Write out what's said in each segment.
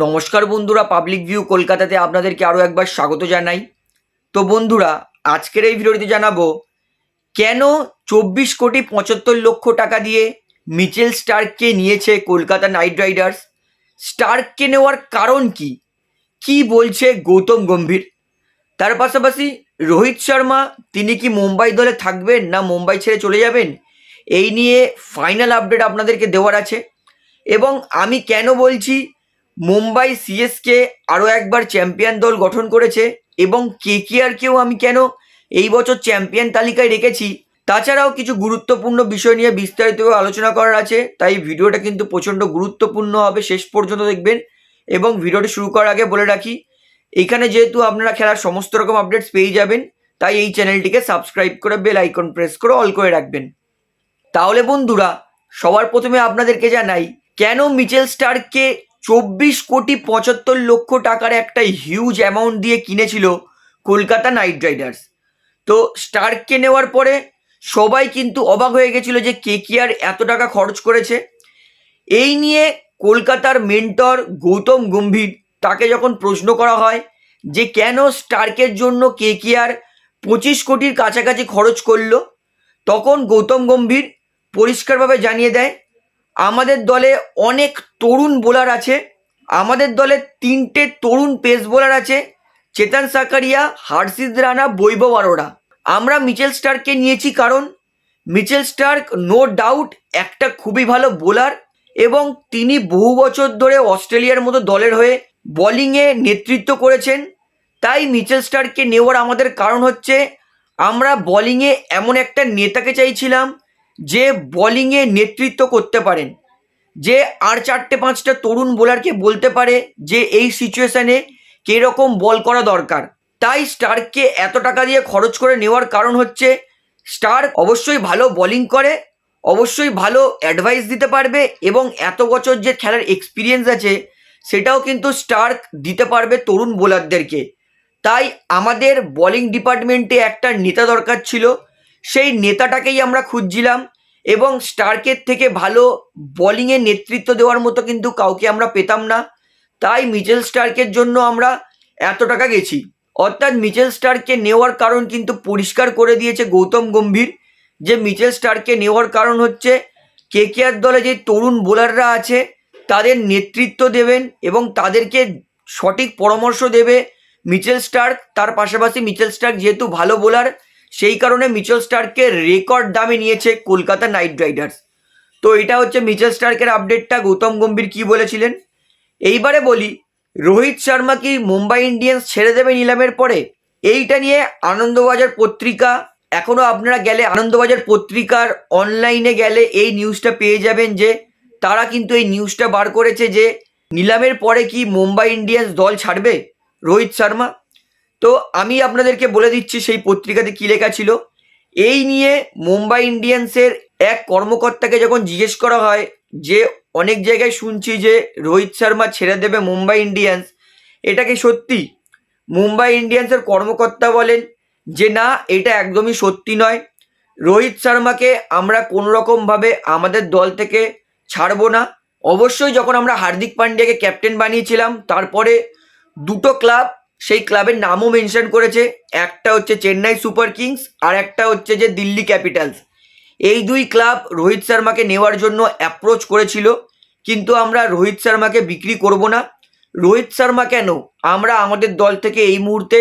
নমস্কার বন্ধুরা public view কলকাতাতে আপনাদেরকে আরও একবার স্বাগত জানাই। তো বন্ধুরা, আজকের এই ভিডিওটিতে জানাব, কেন চব্বিশ কোটি পঁচাত্তর লক্ষ টাকা দিয়ে মিচেল স্টার্ককে নিয়েছে কলকাতা নাইট রাইডার্স? স্টার্ককে নেওয়ার কারণ কি? কি বলছে গৌতম গম্ভীর? তার পাশাপাশি রোহিত শর্মা, তিনি কি মুম্বাই দলে থাকবেন না মুম্বাই ছেড়ে চলে যাবেন? এই নিয়ে ফাইনাল আপডেট আপনাদেরকে দেওয়ার আছে। এবং আমি কেন বলছি মুম্বাই সিএসকে আরও একবার চ্যাম্পিয়ন দল গঠন করেছে, এবং কে কেকেআরকেও আমি কেন এই বছর চ্যাম্পিয়ন তালিকায় রেখেছি, তাছাড়াও কিছু গুরুত্বপূর্ণ বিষয় নিয়ে বিস্তারিতভাবে আলোচনা করার আছে, তাই ভিডিওটা কিন্তু প্রচণ্ড গুরুত্বপূর্ণ হবে, শেষ পর্যন্ত দেখবেন, এবং ভিডিওটি শুরু করার আগে বলে রাখি, এখানে যেহেতু আপনারা খেলার সমস্ত রকম আপডেটস পেয়ে যাবেন, তাই এই চ্যানেলটিকে সাবস্ক্রাইব করে বেল আইকন প্রেস করে অল করে রাখবেন। তাহলে বন্ধুরা, সবার প্রথমে আপনাদেরকে জানাই, কেন মিচেল স্টারকে চব্বিশ কোটি পঁচাত্তর লক্ষ টাকার একটা হিউজ অ্যামাউন্ট দিয়ে কিনেছিল কলকাতা নাইট রাইডার্স। তো স্টার্ককে নেওয়ার পরে সবাই কিন্তু অবাক হয়ে গেছিল যে কে কে আর এত টাকা খরচ করেছে। এই নিয়ে কলকাতার মেন্টর গৌতম গম্ভীর তাকে যখন প্রশ্ন করা হয় যে কেন স্টার্কের জন্য কে কে আর পঁচিশ কোটির কাছাকাছি খরচ করল, তখন গৌতম গম্ভীর পরিষ্কারভাবে জানিয়ে দেয় আমাদের দলে অনেক তরুণ বোলার আছে। আমাদের দলে তিনটে তরুণ পেস বোলার আছে, চেতন সাকারিয়া হার্ষিদ রানা, বৈভব আরোরা। আমরা মিচেল স্টার্ককে নিয়েছি কারণ, মিচেল স্টার্ক নো ডাউট একটা খুবই ভালো বোলার এবং তিনি বহু বছর ধরে অস্ট্রেলিয়ার মতো দলের হয়ে বোলিংয়ে নেতৃত্ব করেছেন। তাই মিচেল স্টার্ককে নেওয়ার আমাদের কারণ হচ্ছে, আমরা বোলিংয়ে এমন একটা নেতাকে চাইছিলাম যে বোলিংয়ে নেতৃত্ব করতে পারেন, যে আর চারটে পাঁচটা তরুণ বোলারকে বলতে পারে যে এই সিচুয়েশানে কীরকম বল করা দরকার। তাই স্টার্ককে এত টাকা দিয়ে খরচ করে নেওয়ার কারণ হচ্ছে, স্টার অবশ্যই ভালো বোলিং করে, অবশ্যই ভালো অ্যাডভাইস দিতে পারবে এবং এত বছর যে খেলার এক্সপিরিয়েন্স আছে, সেটাও কিন্তু স্টার্ক দিতে পারবে তরুণ বোলারদেরকে তাই আমাদের বোলিং ডিপার্টমেন্টে একটা নেতা দরকার ছিল সেই নেতাটাকেই আমরা খুঁজছিলাম এবং স্টার্কের থেকে ভালো বোলিংয়ে নেতৃত্ব দেওয়ার মতো কিন্তু কাউকে আমরা পেতাম না। তাই মিচেল স্টার্কের জন্য আমরা এত টাকা গেছি। অর্থাৎ মিচেল স্টার্ককে নেওয়ার কারণ কিন্তু পরিষ্কার করে দিয়েছে গৌতম গম্ভীর। যে মিচেল স্টার্ককে নেওয়ার কারণ হচ্ছে কেকেআর দলে যে তরুণ বোলাররা আছে, তাদের নেতৃত্ব দেবেন এবং তাদেরকে সঠিক পরামর্শ দেবে মিচেল স্টার্ক। তার পাশাপাশি মিচেল স্টার্ক যেহেতু ভালো বোলার সেই কারণে মিচেল স্টার্ককে রেকর্ড দামে নিয়েছে কলকাতা নাইট রাইডার্স। তো এটা হচ্ছে মিচেল স্টার্কের আপডেটটা, গৌতম গম্ভীর কি বলেছিলেন? এইবারে বলি, রোহিত শর্মা কি মুম্বাই ইন্ডিয়ান্স ছেড়ে দেবে নিলামের পরে? এইটা নিয়ে আনন্দবাজার পত্রিকা এখনও আপনারা গেলে আনন্দবাজার পত্রিকার অনলাইনে গেলে এই নিউজটা পেয়ে যাবেন যে, তারা কিন্তু এই নিউজটা বার করেছে যে, নিলামের পরে কি মুম্বাই ইন্ডিয়ান্স দল ছাড়বে? রোহিত শর্মা? তো আমি আপনাদেরকে বলে দিচ্ছি সেই পত্রিকাতে কী লেখা ছিল? এই নিয়ে মুম্বাই ইন্ডিয়ান্সের এক কর্মকর্তাকে যখন জিজ্ঞেস করা হয়, যে অনেক জায়গায় শুনছি যে রোহিত শর্মা ছেড়ে দেবে মুম্বাই ইন্ডিয়ান্স, এটা কি সত্যি? মুম্বাই ইন্ডিয়ান্সের কর্মকর্তা বলেন যে না, এটা একদমই সত্যি নয়। রোহিত শর্মাকে আমরা কোনো রকমভাবে আমাদের দল থেকে ছাড়বো না। অবশ্যই যখন আমরা হার্দিক পান্ডিয়াকে ক্যাপ্টেন বানিয়েছিলাম, তারপরে দুটো ক্লাব সেই ক্লাবের নামও মেনশন করেছে, একটা হচ্ছে চেন্নাই সুপার কিংস আর একটা হচ্ছে যে দিল্লি ক্যাপিটালস। এই দুই ক্লাব রোহিত শর্মাকে নেওয়ার জন্য অ্যাপ্রোচ করেছিল, কিন্তু আমরা রোহিত শর্মাকে বিক্রি করব না। রোহিত শর্মা কেন? আমরা আমাদের দল থেকে এই মুহূর্তে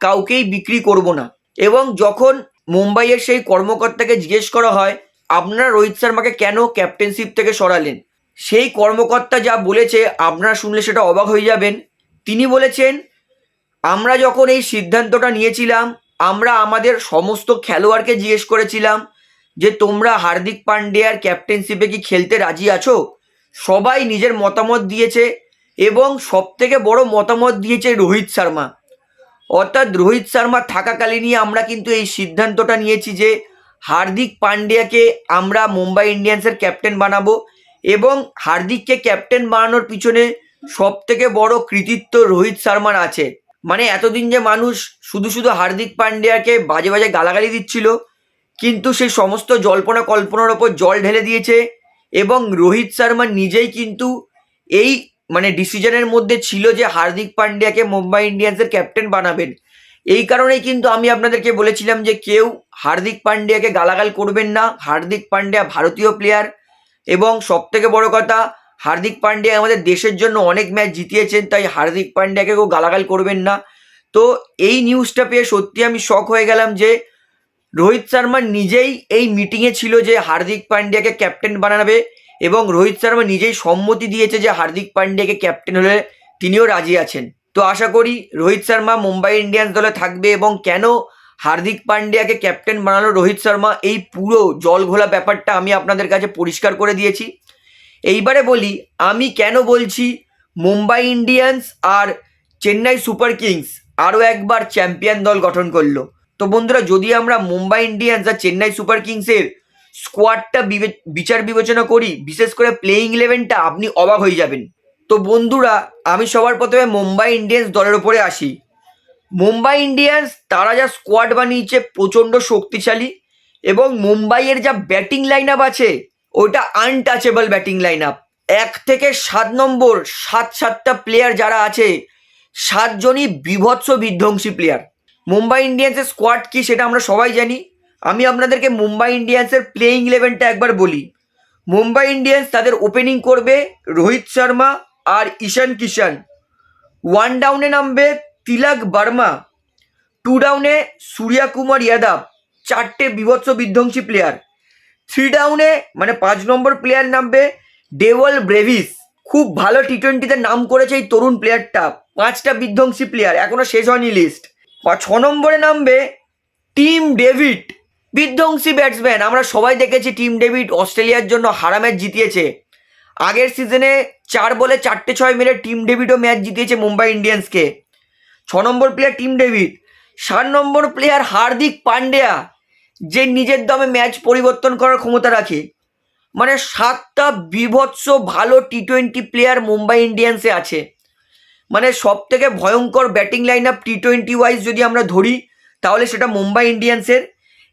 কাউকেই বিক্রি করব না। এবং যখন মুম্বাইয়ের সেই কর্মকর্তাকে জিজ্ঞেস করা হয়, আপনারা রোহিত শর্মাকে কেন ক্যাপ্টেনশিপ থেকে সরালেন? সেই কর্মকর্তা যা বলেছে, আপনারা শুনলে সেটা অবাক হয়ে যাবেন। তিনি বলেছেন আমরা যখন এই সিদ্ধান্তটা নিয়েছিলাম, আমরা আমাদের সমস্ত খেলোয়াড়কে জিজ্ঞেস করেছিলাম যে, তোমরা হার্দিক পান্ডিয়ার ক্যাপ্টেনশিপে কি খেলতে রাজি আছো? সবাই নিজের মতামত দিয়েছে এবং সবথেকে বড় মতামত দিয়েছে রোহিত শর্মা। অর্থাৎ রোহিত শর্মা থাকাকালীনই আমরা কিন্তু এই সিদ্ধান্তটা নিয়েছি যে, হার্দিক পান্ডিয়াকে আমরা মুম্বাই ইন্ডিয়ান্সের ক্যাপ্টেন বানাবো এবং হার্দিককে ক্যাপ্টেন বানানোর পিছনে সব থেকে বড় কৃতিত্ব রোহিত শর্মার আছে। মানে এতদিন যে মানুষ শুধু শুধু হার্দিক পান্ডিয়াকে বাজে বাজে গালাগালি দিচ্ছিল, কিন্তু সেই সমস্ত জল্পনা কল্পনার ওপর জল ঢেলে দিয়েছে এবং রোহিত শর্মা নিজেই কিন্তু এই মানে ডিসিশনের মধ্যে ছিল যে হার্দিক পান্ডিয়াকে মুম্বাই ইন্ডিয়ান্সের ক্যাপ্টেন বানাবেন। এই কারণেই কিন্তু আমি আপনাদেরকে বলেছিলাম যে কেউ হার্দিক পান্ডিয়াকে গালাগাল করবেন না। হার্দিক পান্ডিয়া ভারতীয় প্লেয়ার এবং সব থেকে বড় কথা হার্দিক পান্ডিয়া আমাদের দেশের জন্য অনেক ম্যাচ জিতিয়েছেন, তাই হার্দিক পান্ডিয়াকে কেউ গালাগাল করবেন না। তো এই নিউজটা পেয়ে সত্যি আমি শখ হয়ে গেলাম যে রোহিত শর্মা নিজেই এই মিটিংয়ে ছিল যে হার্দিক পান্ডিয়াকে ক্যাপ্টেন বানাবে এবং রোহিত শর্মা নিজেই সম্মতি দিয়েছে যে হার্দিক পান্ডিয়াকে ক্যাপ্টেন হলে তিনিও রাজি আছেন। তো আশা করি রোহিত শর্মা মুম্বাই ইন্ডিয়ান্স দলে থাকবে এবং কেন হার্দিক পান্ডিয়াকে ক্যাপ্টেন বানালো রোহিত শর্মা, এই পুরো জল ঘোলা ব্যাপারটা আমি আপনাদের কাছে পরিষ্কার করে দিয়েছি। এইবারে বলি, আমি কেন বলছি মুম্বাই ইন্ডিয়ান্স আর চেন্নাই সুপার কিংস আরও একবার চ্যাম্পিয়ন দল গঠন করল। তো বন্ধুরা, যদি আমরা মুম্বাই ইন্ডিয়ান্স আর চেন্নাই সুপার কিংসের স্কোয়াডটা বিচার বিবেচনা করি, বিশেষ করে প্লেইং ইলেভেনটা আপনি অবাক হয়ে যাবেন। তো বন্ধুরা, আমি সবার প্রথমে মুম্বাই ইন্ডিয়ান্স দলের ওপরে আসি। মুম্বাই ইন্ডিয়ান্স, তারা যা স্কোয়াড বানিয়েছে, প্রচণ্ড শক্তিশালী এবং মুম্বাইয়ের যা ব্যাটিং লাইন আপ আছে ওটা আনটাচেবল ব্যাটিং লাইন আপ এক থেকে সাত নম্বর, সাত সাতটা প্লেয়ার যারা আছে, সাতজনই বিভৎস বিধ্বংসী প্লেয়ার মুম্বাই ইন্ডিয়ান্সের স্কোয়াড কি সেটা আমরা সবাই জানি। আমি আপনাদেরকে মুম্বাই ইন্ডিয়ান্সের প্লেইং ইলেভেনটা একবার বলি। মুম্বাই ইন্ডিয়ান্স তাদের ওপেনিং করবে রোহিত শর্মা আর ঈশান কিষান ওয়ান ডাউনে নামবে তিলক বার্মা। টু ডাউনে সূর্যা কুমার চারটে বিভৎস বিধ্বংসী প্লেয়ার থ্রি ডাউনে মানে পাঁচ নম্বর প্লেয়ার নামবে ডেভল ব্রেভিস খুব ভালো টি টোয়েন্টিতে নাম করেছে এই তরুণ প্লেয়ারটা পাঁচটা বিধ্বংসী প্লেয়ার এখনও শেষ হয়নি লিস্ট ছ নম্বরে নামবে টিম ডেভিড বিধ্বংসী ব্যাটসম্যান আমরা সবাই দেখেছি টিম ডেভিড অস্ট্রেলিয়ার জন্য হারা ম্যাচ জিতিয়েছে। আগের সিজনে চার বলে চারটে ছয় মেরে টিম ডেভিডও ম্যাচ জিতিয়েছে মুম্বাই ইন্ডিয়ান্সকে ছ নম্বর প্লেয়ার টিম ডেভিড সাত নম্বর প্লেয়ার হার্দিক পান্ডিয়া। যে নিজের দমে ম্যাচ পরিবর্তন করার ক্ষমতা রাখে। মানে সাতটা বিভৎস ভালো টি টোয়েন্টি প্লেয়ার মুম্বাই ইন্ডিয়ান্সে আছে। মানে সব থেকে ভয়ঙ্কর batting line up T twenty wise যদি আমরা ধরি, তাহলে সেটা মুম্বাই ইন্ডিয়ান্সের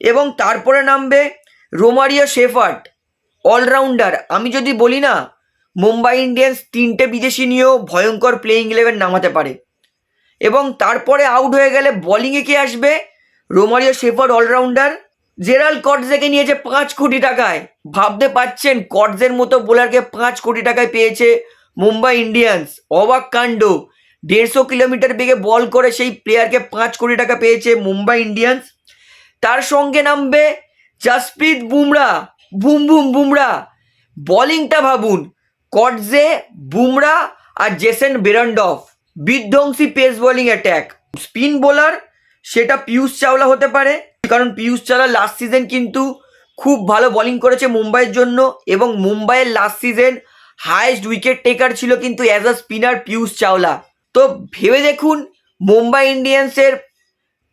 এবং তারপরে নামবে রোমারিয়া শেফার্ট অলরাউন্ডার আমি যদি বলি না, মুম্বাই ইন্ডিয়ান্স তিনটে বিদেশি নিয়েও ভয়ঙ্কর প্লেইং ইলেভেন নামাতে পারে। এবং তারপরে আউট হয়ে গেলে বোলিংয়ে কে আসবে? রোমারিও শেফার্ট অলরাউন্ডার জেরাল কটজেকে নিয়েছে পাঁচ কোটি টাকায়। ভাবতে পাচ্ছেন কটজের মতো বোলারকে পাঁচ কোটি টাকায় পেয়েছে মুম্বাই ইন্ডিয়ান্স অবাক কাণ্ড। দেড়শো কিলোমিটার বেগে বল করে সেই প্লেয়ারকে পাঁচ কোটি টাকা পেয়েছে মুম্বাই ইন্ডিয়ান্স। তার সঙ্গে নামবে Jasprit Bumrah. Boom boom, Bumrah. বোলিংটা ভাবুন, কটজে, বুমরা আর জেসেন বেরান্ডফ। বিধ্বংসী pace bowling attack spin bowler সেটা পিয়ুষ চাওলা হতে পারে, কারণ পিয়ুষ চাওলা লাস্ট সিজন কিন্তু খুব ভালো বোলিং করেছে মুম্বাইয়ের জন্য এবং মুম্বাইয়ের last season highest wicket taker ছিল কিন্তু as a spinner Piyush Chawla. তো ভেবে দেখুন মুম্বাই ইন্ডিয়ান্সের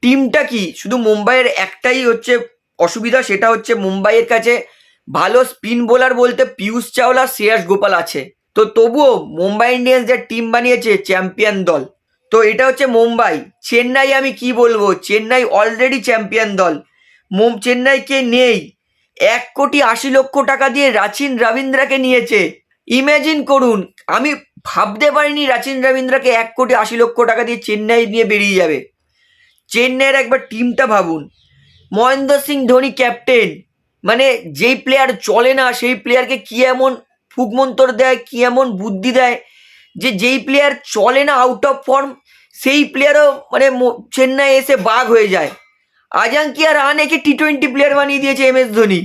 টিমটা কি? শুধু মুম্বাইয়ের একটাই হচ্ছে অসুবিধা, সেটা হচ্ছে মুম্বাইয়ের কাছে ভালো স্পিন বোলার বলতে পিয়ুষ চাওলা, শ্রেয়াস গোপাল আছে। তো তবুও মুম্বাই ইন্ডিয়ান্স যে টিম বানিয়েছে চ্যাম্পিয়ন দল তো এটা হচ্ছে মুম্বাই। চেন্নাই আমি কি বলব? চেন্নাই অলরেডি চ্যাম্পিয়ন দল। চেন্নাইকে নেই। এক কোটি আশি লক্ষ টাকা দিয়ে রাচিন রবীন্দ্রাকে নিয়েছে। ইম্যাজিন করুন, আমি ভাবতে পারিনি রাচিন রবীন্দ্রাকে এক কোটি আশি লক্ষ টাকা দিয়ে চেন্নাই নিয়ে বেরিয়ে যাবে। চেন্নাইয়ের একবার টিমটা ভাবুন। মহেন্দ্র সিং ধোনি ক্যাপ্টেন মানে যেই প্লেয়ার চলে না, সেই প্লেয়ারকে কি এমন ফুকমন্তর দেয়, কি এমন বুদ্ধি দেয় যে যেই প্লেয়ার চলে না আউট অফ ফর্ম সেই প্লেয়ারও মানে চেন্নাই এসে বাঘ হয়ে যায়। আজাঙ্কিয়া রাহানেকে টি টোয়েন্টি প্লেয়ার বানিয়ে দিয়েছে এম এস ধোনি?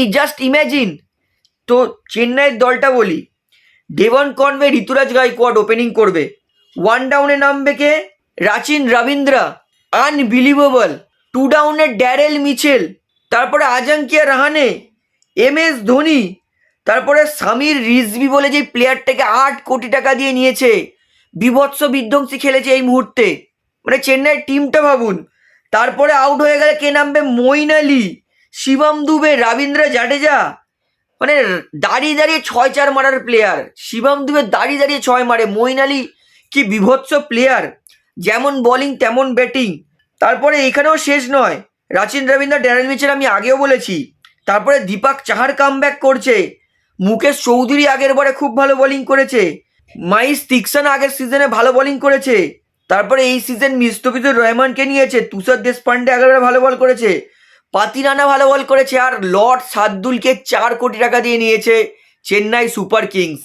ই জাস্ট ইম্যাজিন তো চেন্নাইয়ের দলটা বলি Devon Conway Ruturaj Gaikwad opening করবে। ওয়ান ডাউনে নামবে কে? রাচিন রবীন্দ্রা। আনবিলিভেবল টু ডাউনে ড্যারেল মিচেল। তারপরে আজাঙ্কিয়া রাহানে এম এস ধোনি। তারপরে সামির রিজভি বলে যে প্লেয়ারটাকে আট কোটি টাকা দিয়ে নিয়েছে। বিভৎস বিধ্বংসী খেলেছে এই মুহূর্তে। মানে চেন্নাইয়ের টিমটা ভাবুন। তারপরে আউট হয়ে গেলে কে নামবে? মইন আলী, শিবম দুবে, রবীন্দ্র জাডেজা। মানে দাঁড়িয়ে দাঁড়িয়ে ছয় চার মারার প্লেয়ার শিবম দুবে দাঁড়িয়ে দাঁড়িয়ে ছয় মারে। মইন আলী কি বিভৎস প্লেয়ার যেমন বোলিং তেমন ব্যাটিং তারপরে এখানেও শেষ নয়। রাচিন, রবীন্দ্র ড্যারেল মিচেল আমি আগেও বলেছি। তারপরে দীপাক চাহার কাম করছে। মুকেশ চৌধুরী আগের বারে খুব ভালো বোলিং করেছে। মাইস তিকসান আগের সিজনে ভালো বোলিং করেছে। তারপরে এই সিজন মিস্তফিজুর রহমানকে নিয়েছে, তুষার দেশপান্ডে আগেরবার ভালো বল করেছে। পাতিরানা ভালো বল করেছে, আর লর্ড সাদ্দুলকে চার কোটি টাকা দিয়ে নিয়েছে চেন্নাই সুপার কিংস।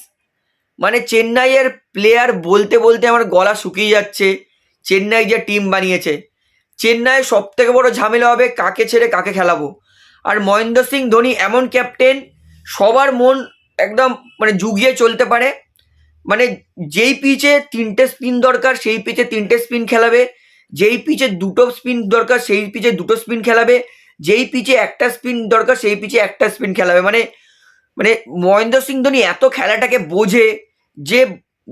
মানে চেন্নাইয়ের প্লেয়ার বলতে বলতে আমার গলা শুকিয়ে যাচ্ছে, চেন্নাই যে টিম বানিয়েছে। চেন্নাইয়ের সব থেকে বড় ঝামেলা হবে কাকে ছেড়ে কাকে খেলাবো। আর মহেন্দ্র সিং ধোনি এমন ক্যাপ্টেন সবার মন একদম মানে জুগিয়ে চলতে পারে। মানে যেই পিচে তিনটে স্পিন দরকার, সেই পিচে তিনটে স্পিন খেলাবে। যেই পিচে দুটো স্পিন দরকার, সেই পিচে দুটো স্পিন খেলাবে। যেই পিচে একটা স্পিন দরকার, সেই পিচে একটা স্পিন খেলাবে। মানে মানে মহেন্দ্র সিং ধোনি এত খেলাটাকে বোঝে যে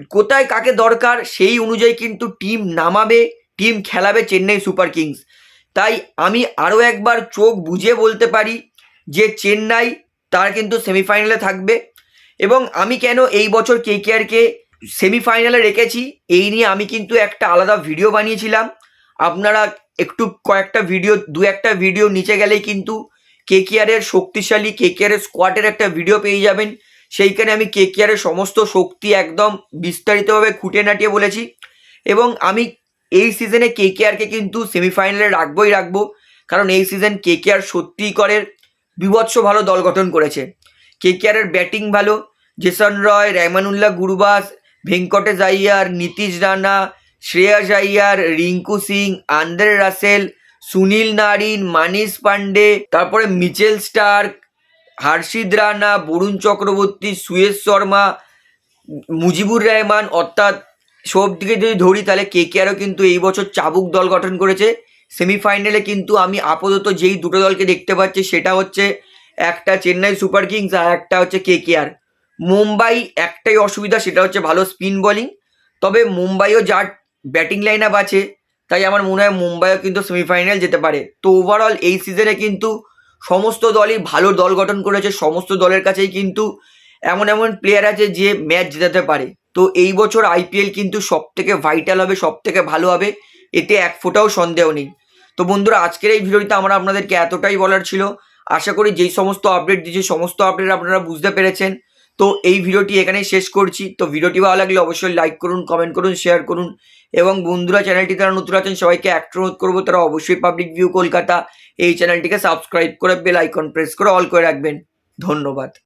কোথায় কাকে দরকার, সেই অনুযায়ী কিন্তু টিম নামাবে, টিম খেলাবে চেন্নাই সুপার কিংস। তাই আমি আরও একবার চোখ বুঝে বলতে পারি যে চেন্নাই তার কিন্তু সেমিফাইনালে থাকবে। এবং আমি কেন এই বছর কে কেআরকে সেমিফাইনালে রেখেছি, এই নিয়ে আমি কিন্তু একটা আলাদা ভিডিও বানিয়েছিলাম। আপনারা একটু কয়েকটা ভিডিও, দু একটা ভিডিও নিচে গেলেই কিন্তু কে কেআরের শক্তিশালী, কে কেআরের স্কোয়াডের একটা ভিডিও পেয়ে যাবেন। সেইখানে আমি কে কেআরের সমস্ত শক্তি একদম বিস্তারিতভাবে খুঁটে নাটিয়ে বলেছি। এবং আমি এই সিজনে কে কেআরকে কিন্তু সেমিফাইনালে রাখবোই রাখব। কারণ এই সিজন কে কেআর সত্যিই করে বিভৎস ভালো দল গঠন করেছে। কে কেআরের ব্যাটিং ভালো, Jason Roy Rahmanullah Gurbaz, Venkatesh Iyer, Nitish Rana, Shreyas Iyer, Rinku Singh, Andre Russell, Sunil Narine, Manish Pandey তারপরে মিচেল স্টার্ক, হার্ষিদ রানা, বরুণ চক্রবর্তী, সুয়েশ শর্মা, মুজিবুর রহমান, অর্থাৎ সব দিকে যদি ধরি তাহলে কে কেআরও কিন্তু এই বছর চাবুক দল গঠন করেছে। সেমিফাইনালে কিন্তু আমি আপাতত যেই দুটো দলকে দেখতে পাচ্ছি, সেটা হচ্ছে একটা চেন্নাই সুপার কিংস আর একটা হচ্ছে কে কে আর মুম্বাই একটাই অসুবিধা, সেটা হচ্ছে ভালো স্পিন বোলিং। তবে মুম্বাইও যার ব্যাটিং লাইন আপ আছে, তাই আমার মনে হয় মুম্বাইও কিন্তু সেমিফাইনাল যেতে পারে। তো ওভারঅল এই সিজনে কিন্তু সমস্ত দলই ভালো দল গঠন করেছে, সমস্ত দলের কাছেই কিন্তু এমন এমন প্লেয়ার আছে যে ম্যাচ জেতাতে পারে। তো এই বছর আইপিএল কিন্তু সব থেকে ভাইটাল হবে সব থেকে ভালো হবে, এতে এক ফোঁটাও সন্দেহ নেই। তো বন্ধুরা, আজকের এই ভিডিওটিতে আমরা আপনাদেরকে এতটাই বলার ছিল। আশা করি যেই সমস্ত আপডেট দিয়েছি সমস্ত আপডেট আপনারা বুঝতে পেরেছেন। তো এই ভিডিওটি এখানেই শেষ করছি। তো ভিডিওটি ভালো লাগলে অবশ্যই লাইক করুন কমেন্ট করুন শেয়ার করুন এবং বন্ধুরা চ্যানেলটি তারা নতুন আছেন, সবাইকে একটা অনুরোধ করব, তারা অবশ্যই পাবলিক ভিউ কলকাতা এই চ্যানেলটিকে সাবস্ক্রাইব করে বেল আইকন প্রেস করে অল করে রাখবেন। ধন্যবাদ।